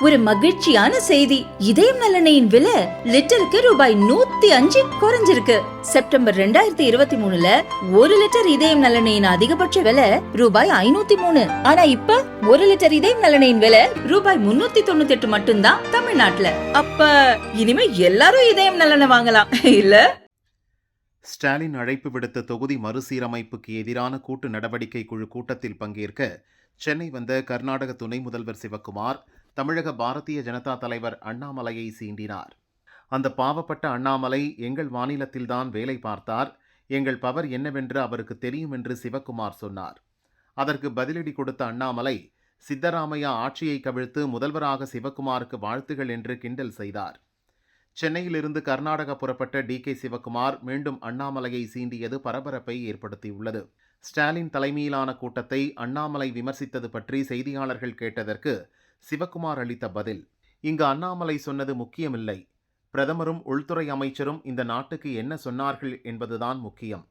ஒரு மகிழ்ச்சியான செய்தி. இதயம் நலனையின் விலை லிட்டருக்கு ரூபாய் நூத்தி அஞ்சு குறைஞ்சிருக்கு. செப்டம்பர் ரெண்டாயிரத்தி இருபத்தி மூணுல ஒரு லிட்டர் இதயம் நலனையின் அதிகபட்ச விலை ரூபாய் ஐநூத்தி மூணு. ஆனா இப்ப ஒரு லிட்டர் இதயம் நலனையின் விலை ரூபாய் முன்னூத்தி தொண்ணூத்தி எட்டு மட்டும்தான் தமிழ்நாட்டுல. அப்ப இனிமே எல்லாரும் இதயம் நலனை வாங்கலாம். இல்ல? ஸ்டாலின் அழைப்பு விடுத்த தொகுதி மறுசீரமைப்புக்கு எதிரான கூட்டு நடவடிக்கை குழு கூட்டத்தில் பங்கேற்க சென்னை வந்த கர்நாடக துணை முதல்வர் சிவக்குமார் தமிழக பாரதிய ஜனதா தலைவர் அண்ணாமலையை சீண்டினார். அந்த பாவப்பட்ட அண்ணாமலை எங்கள் மாநிலத்தில்தான் வேலை பார்த்தார். எங்கள் பவர் என்னவென்று அவருக்கு தெரியும் என்று சிவக்குமார் சொன்னார். அதற்கு பதிலடி கொடுத்த அண்ணாமலை சித்தராமையா ஆட்சியை கவிழ்த்து முதல்வராக சிவக்குமாருக்கு வாழ்த்துகள் என்று கிண்டல் செய்தார். சென்னையிலிருந்து கர்நாடகா புறப்பட்ட டி. கே. சிவக்குமார் மீண்டும் அண்ணாமலையை சீண்டியது பரபரப்பை ஏற்படுத்தியுள்ளது. ஸ்டாலின் தலைமையிலான கூட்டத்தை அண்ணாமலை விமர்சித்தது பற்றி செய்தியாளர்கள் கேட்டதற்கு சிவக்குமார் அளித்த பதில் இங்கு அண்ணாமலை சொன்னது முக்கியமில்லை. பிரதமரும் உள்துறை அமைச்சரும் இந்த நாட்டுக்கு என்ன சொன்னார்கள் என்பதுதான் முக்கியம்.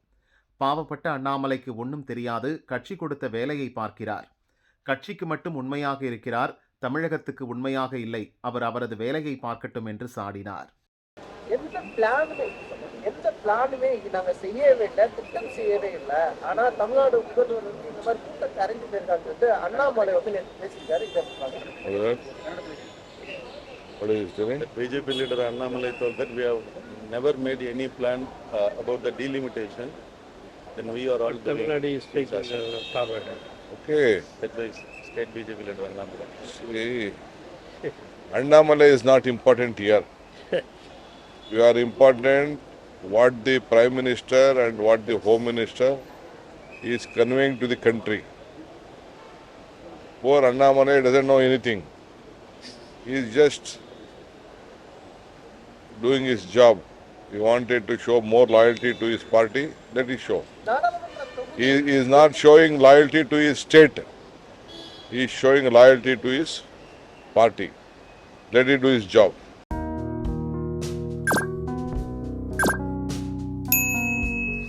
பாவப்பட்ட அண்ணாமலைக்கு ஒன்றும் தெரியாது. கட்சி கொடுத்த வேலையை பார்க்கிறார். கட்சிக்கு மட்டும் உண்மையாக இருக்கிறார். தமிழகத்துக்கு உண்மையாக இல்லை. அவர் அவரது வேலையை பார்க்கட்டும் என்று சாடினார். பிளானுமே நாங்க செய்யவே இல்லை திட்டம் செய்யவே இல்லை ஆனா தமிழ்நாடு முதல்வர் வந்து இந்த மாதிரி கூட்டத்தை அரேஞ்ச் பண்ணிருக்காங்க சொல்லிட்டு அண்ணாமலை வந்து நேற்று பேசியிருக்காரு telling? BJP leader Annamalai told that we have never made any plan uh, about the delimitation. Then we are all doing. Nadu is taking uh, forward. Okay. That was state BJP leader Annamalai. See, Annamalai is not important here. We are important what the Prime Minister and what the Home Minister is conveying to the country. Poor Annamalai doesn't know anything. He is just doing his job. He wanted to show more loyalty to his party, let him show. He is not showing loyalty to his state. He is showing loyalty to his party. Let him do his job.